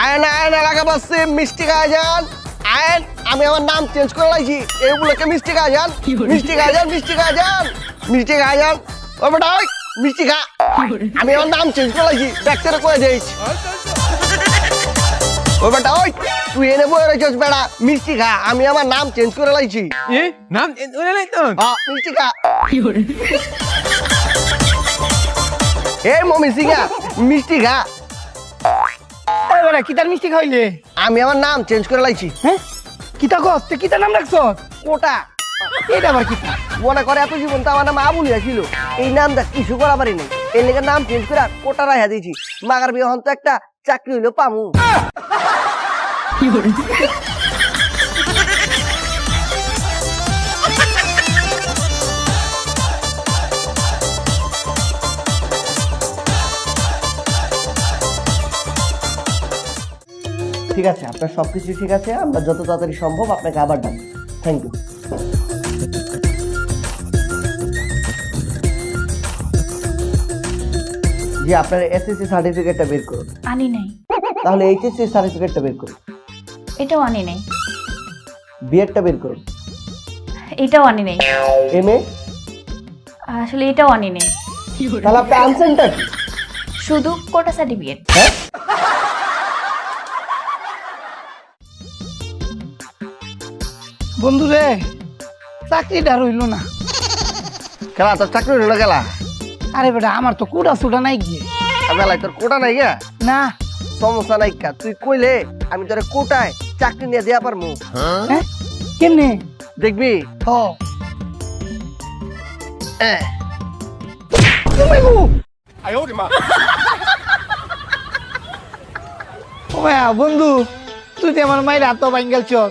Ion ion এলাকা বাসছে মিষ্টি খাওয়া যান। আয়ন আমি আমার নাম চেঞ্জ করে লাইছি। এইগুলোকে মিষ্টি খাওয়া যান। মিষ্টি খাওয়া যান মিষ্টি খাওয়া যান। মিষ্টি খাওয়া যান। ও বেটা ওই মিষ্টি খা। আমি আমার নাম চেঞ্জ করে লাইছি। ডাক্তারে করে দিয়েছি ও বেটা ওই তুই এনে বই রয়েছিস বেটা। মিষ্টি খা আমি আমার নাম চেঞ্জ করে লাইছি। এ নাম তো। হ্যাঁ মিষ্টি খা। এই মমি সিংহা মিষ্টি খা। এবারে কিতার মিষ্টি খাইলে? আমি আমার নাম চেঞ্জ করে লাইছি। হ্যাঁ? কিতা কস? তে কিতা নাম রাখছ? কোটা। এটা আবার কিতা মনে করে এত জীবন তো আমার নাম আবুল ছিল। এই নামটা কিছু করা পারি নাই। এই লেগে নাম চেঞ্জ করে কোটা রাখা দিয়েছি। মাগার বিয়ে হন তো একটা চাকরি হইল পামু। ঠিক আছে আপনার সব সবকিছু ঠিক আছে আমরা যত তাড়াতাড়ি সম্ভব আপনাকে আবার ডাক থ্যাংক ইউ জি আপনার এসএসসি সার্টিফিকেটটা বের করুন। আনি নাই। তাহলে এইচএসসি সার্টিফিকেটটা বের করুন। এটাও আনি নাই। বিএডটা বের করুন। এটাও আনি নাই। এম এ আসলে এটাও আনি নাই। তাহলে আপনি আনসারটা শুধু কোটা সার্টিফিকেট হ্যাঁ? বন্ধু রে চাকরিটা রইল না। খেলা তোর চাকরি হলো খেলা আরে বেটা আমার তো কুড়া সুড়া নাই গিয়ে বেলায় তোর কোটা নাই গা? না। সমস্যা নাই কা তুই কইলে আমি তোর কোটায় চাকরি নিয়ে দেয়া পারমু। হ্যাঁ কেমনে? দেখবি? হ। বন্ধু তুই তো আমার মায়ের হাত বাঙ্গাল চক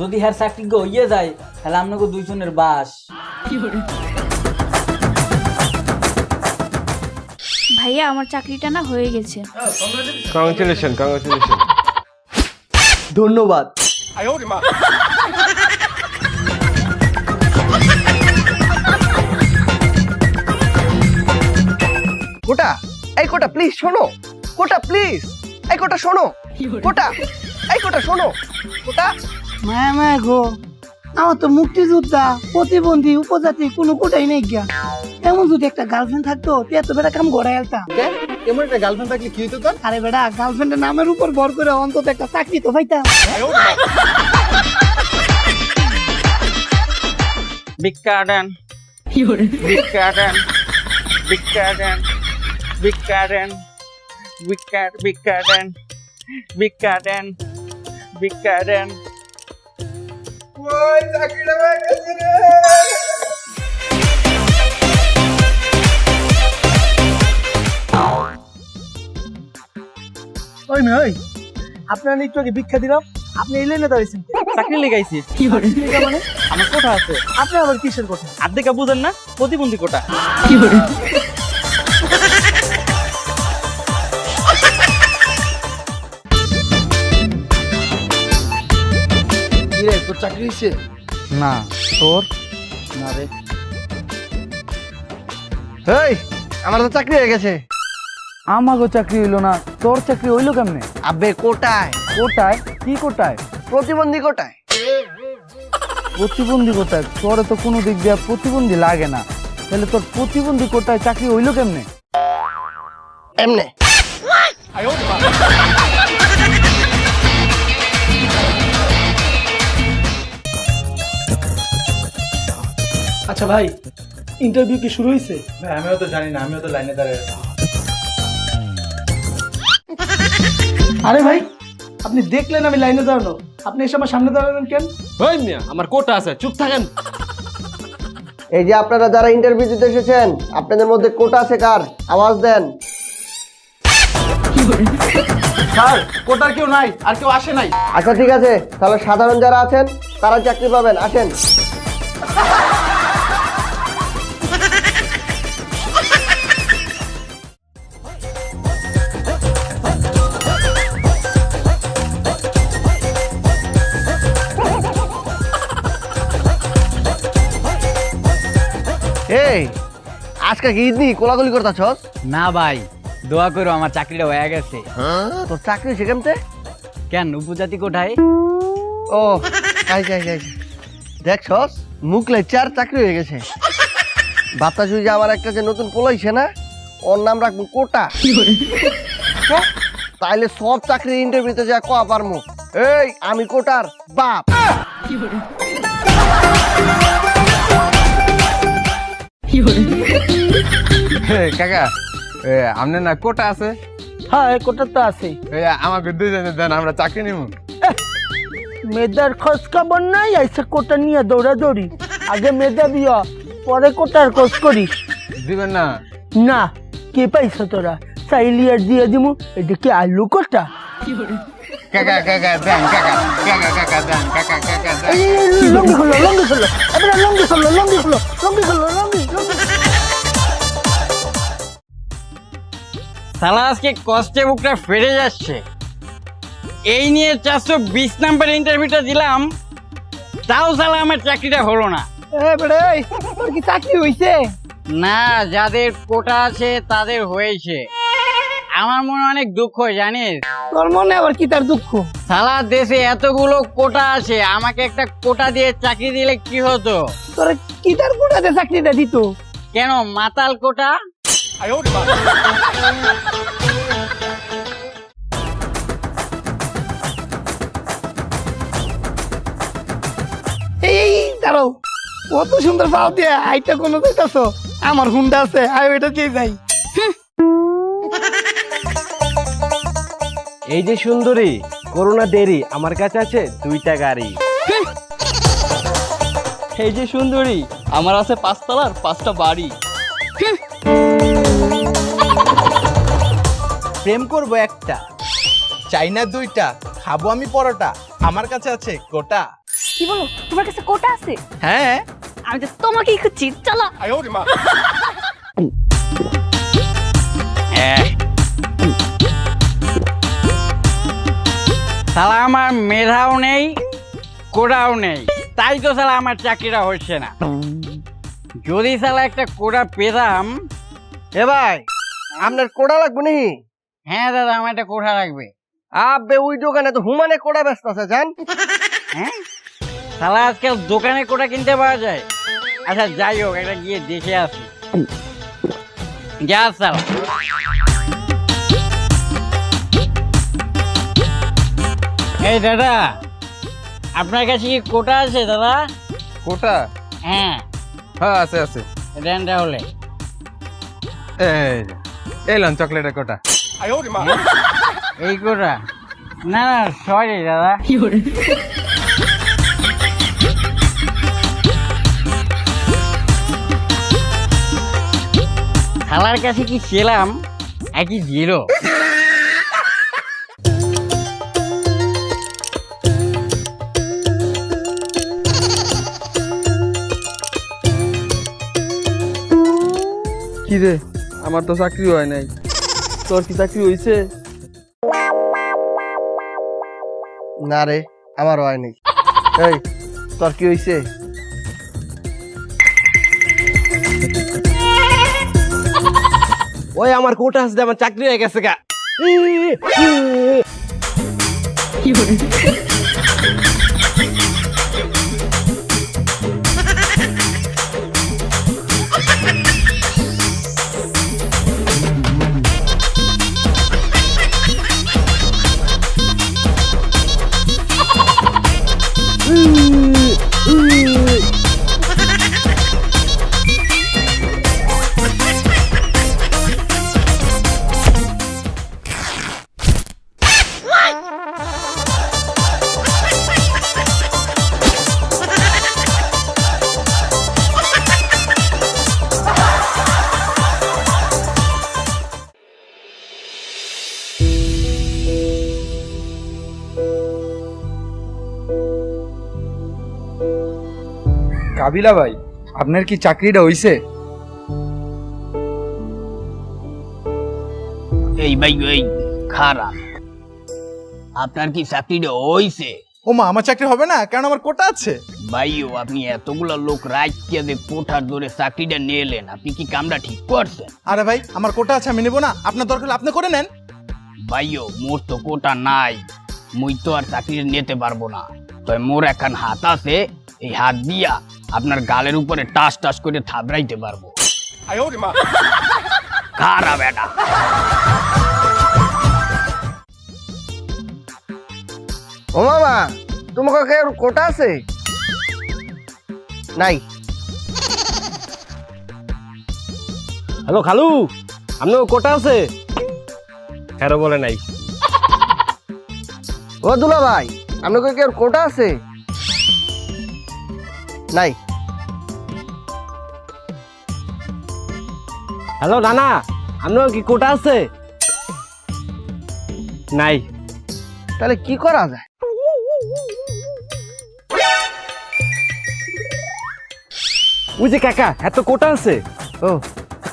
যদি হ্যার চাকরি গো ইয়ে যায় তাহলে আপনাকে দুইজনের বাস। ভাইয়া আমার চাকরিটা না হয়ে গেছে। কংগ্রেচুলেশন কংগ্রেচুলেশন ধন্যবাদ। কোটা এই কোটা প্লিজ শোনো। কোটা প্লিজ এই কোটা শোনো। কোটা এই কোটা শোনো। কোটা মায়া মায়া গো। আমার তো মুক্তিযোদ্ধা প্রতিবন্ধী উপজাতি কোনো কোটাই নেই গিয়া। এমন যদি একটা গার্লফ্রেন্ড থাকতো তে এত বেটা কাম গড়াই আলতাম। এমন একটা গার্লফ্রেন্ড থাকলে কি হতো তোর? আরে বেটা গার্লফ্রেন্ডের নামের উপর ভর করে অন্তত একটা চাকরি তো পাইতাম। বিকাডেন বিকাডেন বিকাডেন বিকাডেন বিকাড বিকাডেন বিকাডেন বিকাডেন ওই নই আপনার একটু আগে ভিক্ষা দিলাম আপনি এই লাইনে দাঁড়িয়েছেন চাকরি লেগাইছি মানে? আমার কোঠা আছে। আপনি আবার কিসের কথা আর্ধেকা বুঝেন না প্রতিবন্ধী কোটা কি রে চাকরি হয়েছে? না তোর? না রে। এই আমার তো চাকরি হয়ে গেছে। আমাগো চাকরি হইল না তোর চাকরি হইল কেমনে? আবে কোটায়। কোটায়? কি কোটায়? প্রতিবন্ধী কোটায়। প্রতিবন্ধী কোটায়? তোর তো কোনো দিক দিয়ে প্রতিবন্ধী লাগে না। তাহলে তোর প্রতিবন্ধী কোটায় চাকরি হইল কেমনে? এমনে। আচ্ছা ভাই ইন্টারভিউ কি শুরু হয়েছে ভাই আমিও তো জানি না আমিও তো লাইনে দাঁড়িয়ে আছি। আরে ভাই আপনি দেখলেন আমি লাইনে দাঁড়ানো। আপনি এসে আমার সামনে দাঁড়ালেন কেন? ওই মিয়া আমার কোটা আছে চুপ থাকেন। এই যে আপনারা যারা ইন্টারভিউ দিতে এসেছেন আপনাদের মধ্যে কোটা আছে কার? আওয়াজ দেন। স্যার কোটার কেউ নাই আর কেউ আসে নাই। আচ্ছা ঠিক আছে। তাহলে সাধারণ যারা আছেন তারা চাকরি পাবেন। আসেন। এই আজকে কি ঈদ নি কোলাগুলি করতেছস না ভাই দোয়া করো আমার চাকরিটা হয়ে গেছে। তোর চাকরি সেখানতে কেন উপজাতি কোঠায় ও আইছে আইছে আইছে দেখছস মুখ লেচার চাকরি হয়ে গেছে। বাচ্চা যে আমার একটা যে নতুন পোলাইছে না ওর নাম রাখব কোটা। হ্যাঁ? তাইলে সব চাকরি ইন্টারভিউতে যা কোয়া পারমু। এই আমি কোটার বাপ। কাকা আপনার না কোটা আছে? হ্যাঁ কোটা তো আছে আমাকে দুজনে দেন আমরা চাকরি নিব মেয়েদের খোঁজ খবর নাই এসে কোটা নিয়ে দৌড়াদৌড়ি। আগে মেয়েদা বিয়া পরে কোটার খোঁজ করিস দিবেন না? না কে পাইছ তোরা? চাইলি আর দিয়ে দিমু এটা কি আলু কোটা? কাকা কাকা দেন কাকা কাকা কাকা দেন কাকা কাকা দেন। এই, এই, এই, লঙ্গি খুলো লঙ্গি খুলো এবারে লঙ্গি খুলো লঙ্গি খুলো লঙ্গি খুলো লঙ্গি সালা আজকে কষ্টে বুকটা ফেরে যাচ্ছে। এই নিয়ে চারশো বিশ নাম্বার ইন্টারভিউটা দিলাম তাও সালা আমার চাকরিটা হলো না। তোর কি চাকরি হইছে? না যাদের কোটা আছে তাদের হয়েছে। আমার মনে অনেক দুঃখ জানিস? তোর মনে আবার কি তার দুঃখ? সালা দেশে এতগুলো কোটা আছে আমাকে একটা কোটা দিয়ে চাকরি দিলে কি হতো? তোর কি তার কোটাতে চাকরিটা দিত? কেন মাতাল কোটা? এই এই, দাঁড়াও। কত সুন্দর পাও দিয়ে আইটা কোনো দিতেছ আমার হুন্ডা আছে আই ওইটা দিয়ে যাই। এই যে সুন্দরী করোনা দেরি আমার কাছে আছে দুইটা গাড়ি। এই যে সুন্দরী আমার আছে পাঁচতলার পাঁচটা বাড়ি। প্রেম করব একটা। চাইনা দুইটা খাব আমি পরোটা। আমার কাছে আছে কোটা কি বলো? তোমার কাছে কোটা আছে? হ্যাঁ। আমি তো তোমাকেই খুঁজছি চলো। সালা আমার মেধাও নেই কোড়াও নেই। তাই তো সালা আমার চাকরিটা হচ্ছে না। যদি সালা একটা কোড়া পেতাম এ ভাই আপনার কোড়া লাগবে নি হ্যাঁ দাদা আমার একটা কোঠা লাগবে। আবে ওই দোকানে তো হুমানে কোড়া ব্যস্ত আছে জান। হ্যাঁ? সালা আজকাল দোকানে কোটা কিনতে পাওয়া যায়। আচ্ছা যাই হোক একটা গিয়ে দেখে আসি। যা সালা এই দাদা আপনার কাছে কি কোটা আছে দাদা? কোটা? হ্যাঁ। হ্যাঁ আছে আছে। দেন তাহলে। এই এলাম চকলেটের কোটা। এই কোটা না না সরি দাদা। খালার কাছে কি ছিলাম একই জিরো কি রে? আমার তো চাকরি হয় নাই। তোর কি চাকরি হয়েছে না রে আমার হয়নি এই তোর কি হয়েছে ওই আমার কোটা আছে আমার চাকরি হয়ে গেছে গা। কাবিলা ভাই আপনার কি চাকরিটা হইছে? এই ভাই এই খারাপ আপনার কি চাকরিটা হইছে? ও মা আমার চাকরি হবে না কারণ আমার কোটা আছে? ভাইও আপনি এতগুলা লোক রাখিয়ে যে কোঠার ধরে চাকরিটা নিলেন আপনি কি কামটা ঠিক করছেন? আরে ভাই আমার কোটা আছে আমি নেব না আপনার দরকার হলে আপনি করে নেন। ভাইও মোর তো কোটা নাই মুই তো আর চাকরি নিতে পারব না। তবে মোর এখন হাত আছে এই হাত দিয়া আপনার গালের উপরে টাস টাস করে থাবড়াইতে পারব। খারাপ এটা। ও মামা তোমাকে কে কোটা আছে? নাই। হ্যালো খালু আপনার কোটা আছে? হ্যাঁ বলে নাই। ও দুলা ভাই আপনাকে কে কোটা আছে? নাই হ্যালো নানা আপনার কি কোটা আছে নাই তাহলে কি করা যায় ওই যে কাকা এত কোটা আছে ও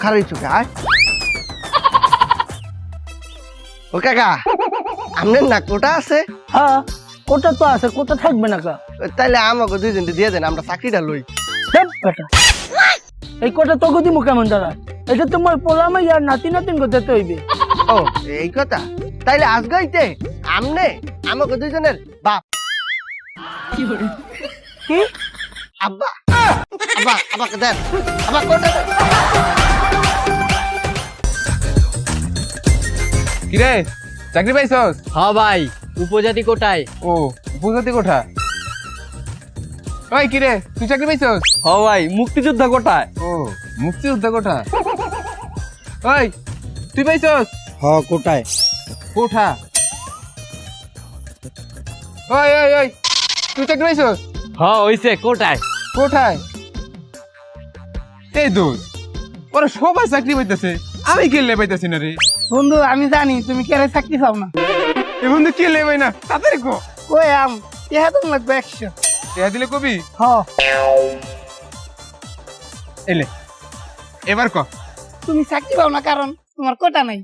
খারাপ চোখে আয় ও কাকা আপনার না কোটা আছে হ্যাঁ কোটা তো আছে কোটা থাকবে না কা তাইলে আমাকে দুইজনকে দিয়ে দেন আমরা চাকরিটা লই। এই কোটা তোকে দিমু কেমন দাঁড়া এটা তোমার পোলামে আর নাতি নাতিন করতে হইবে। ও এই কথা? তাইলে আজ গাইতে আমনে আমাকে দুইজনের বাপ। কি আব্বা। আব্বা আমাকে দেন। আব্বা কোটা দেন। কিরে চাকরি পাইছস? হ্যাঁ ভাই উপজাতি কোটায়। ও উপজাতি কোঠা? ওই কিরে তুই চাকরি পাইছস? হ ভাই মুক্তিযোদ্ধা কোটায় ও মুক্তিযোদ্ধা কোঠা ওই তুই পাইছস? হ কোটায় কোঠা ওই ওই ওই তুই চাকরি পাইছস? হ হইছে কোটায় কোঠায় এই দোষ ওরা সবাই চাকরি পাইতেছে আমি কেলে পাইতেছি না রে। বন্ধু আমি জানি তুমি কেড়ে চাকরি পাও না? এ বন্ধু কেলে পাই না তাড়াতাড়ি কো। কই আম ইহা তো লাগবে একশো। টেহা দিলে কবি? হ এলে। এবার ক। তুমি চাকরি পাও না কারণ তোমার কোটা নাই।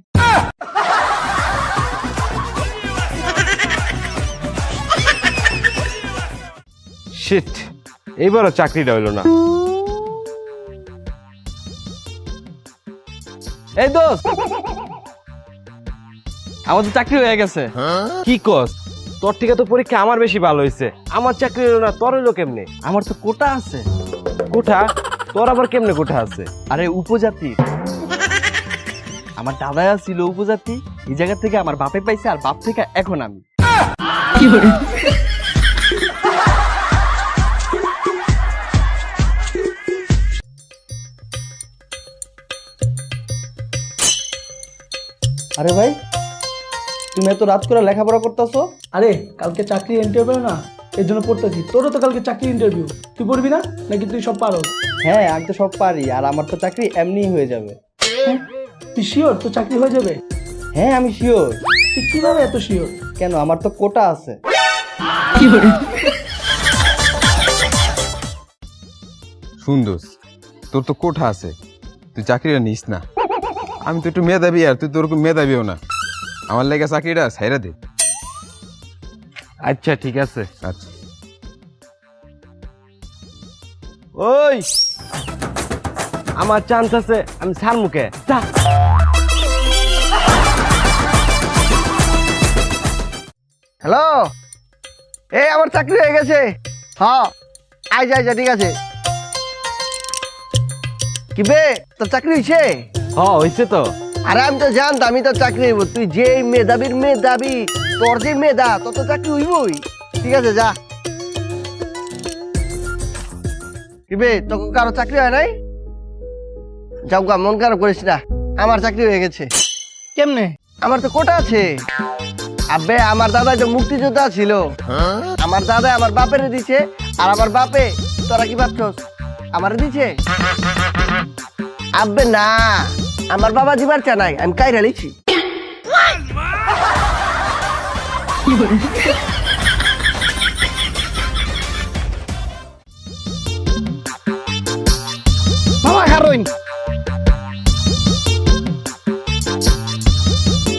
শিট এইবারও চাকরিটা হইল না। এই দোস্ত! আমার তো চাকরি হয়ে গেছে। কি কস? তোর থেকে তো পরীক্ষা আমার বেশি ভালো হয়েছে। আমার চাকরি হলো না তোর হইল কেমনে? আমার তো কোটা আছে। কোঠা? তোর আবার কেমনে কোঠা আছে? আরে উপজাতি। আমার দাদা ছিল উপজাতি এই জায়গা থেকে আমার বাপে পাইছে আর বাপ থেকে এখন আমি। আরে ভাই তুমি এত রাত করে লেখাপড়া করতেছো? আরে কালকে চাকরি ইন্টারভিউ না? এর জন্য পড়তেছি। তোরও তো কালকে চাকরি ইন্টারভিউ তুই পড়বি না? নাকি তুই সব পারো হ্যাঁ আমি তো সব পারি। আর আমার তো চাকরি এমনিই হয়ে যাবে। তুই শিওর তো চাকরি হয়ে যাবে? হ্যাঁ আমি শিওর তুই কীভাবে এত শিওর কেন? আমার তো কোটা আছে। সুন্দর তোর তো কোঠা আছে। তুই চাকরিটা নিস না। আমি তো একটু মেধাবী আর তুই তোর মেধাবীও না। আমার লেগে চাকরিটা ছাইরা দে। আচ্ছা ঠিক আছে। আচ্ছা। ওই! আমার চান্স আছে আমি সার মুখে যা। হ্যালো? এই আমার চাকরি হয়ে গেছে। হ্যাঁ আই যাই যা ঠিক আছে। কি বে তোর চাকরি হয়েছে হ হয়েছে তো। আরে আমি তো জানতাম আমি তো চাকরি হইব তুই যে মেধাবীর মেধাবী তোর যে মেধা তোর তো চাকরি হইবই। ঠিক আছে যা। কি বে তোর কারও চাকরি হয় নাই? যাও গা মন খারাপ করিস না। আমার চাকরি হয়ে গেছে। কেমনে? আমার তো কোটা আছে। আবে আমার দাদা তো মুক্তিযোদ্ধা ছিল। আমার দাদা আমার বাপের দিছে আর আমার বাপে তোরা কি ভাবছস? আমার দিছে? আবে না। আমার বাবা জীবার চা নাই আমি কাইরা লিছি বাবা হারইন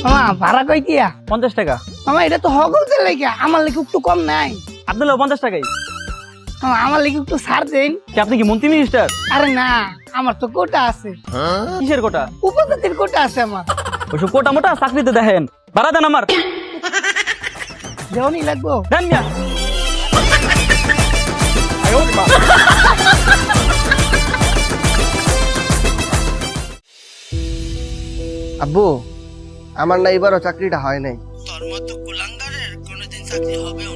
মামা ভাড়া কই কিয়া পঞ্চাশ টাকা। মামা এটা তো হগলদের লেগে আমার লেগে একটু কম নাই। আপনার পঞ্চাশ টাকাই। আমার লেগে একটু ছাড় দেন। কি আপনি কি মন্ত্রী মিনিস্টার আরে না আমার তো কোটা আছে। কিসের কোটা? উপজাতির কোটা আছে আমার। ওইসব কোটা মোটা চাকরিতে দেখেন। ভাড়া দেন আমার। যেমনই লাগবো? দেন মিয়া। আব্বু আমার না এবারও চাকরিটা হয় নাই। তোর মতো কুলাঙ্গারের কোনোদিন চাকরি হবেও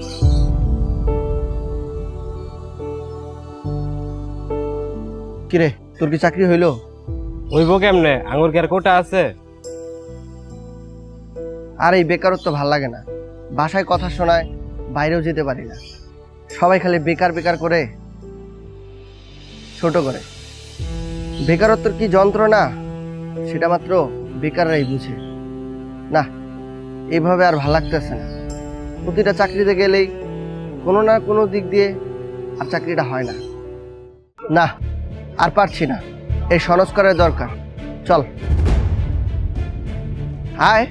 কিরে তোর কি চাকরি হইল? হইব কেমনে? আঙুর কি আর কোটা আছে? আর এই বেকারত্ব ভালো লাগে না। বাসায় কথা শোনায় বাইরেও যেতে পারি না। সবাই খালি বেকার বেকার করে ছোট করে। বেকারত্বের কি যন্ত্রণা? সেটা মাত্র বেকাররাই বুঝে। না এভাবে আর ভালো লাগতেছে না। প্রতিটা চাকরিতে গেলেই কোনো না কোনো দিক দিয়ে আর চাকরিটা হয় না। না আর পারছি না। এই সংস্কারের দরকার। চল। হায়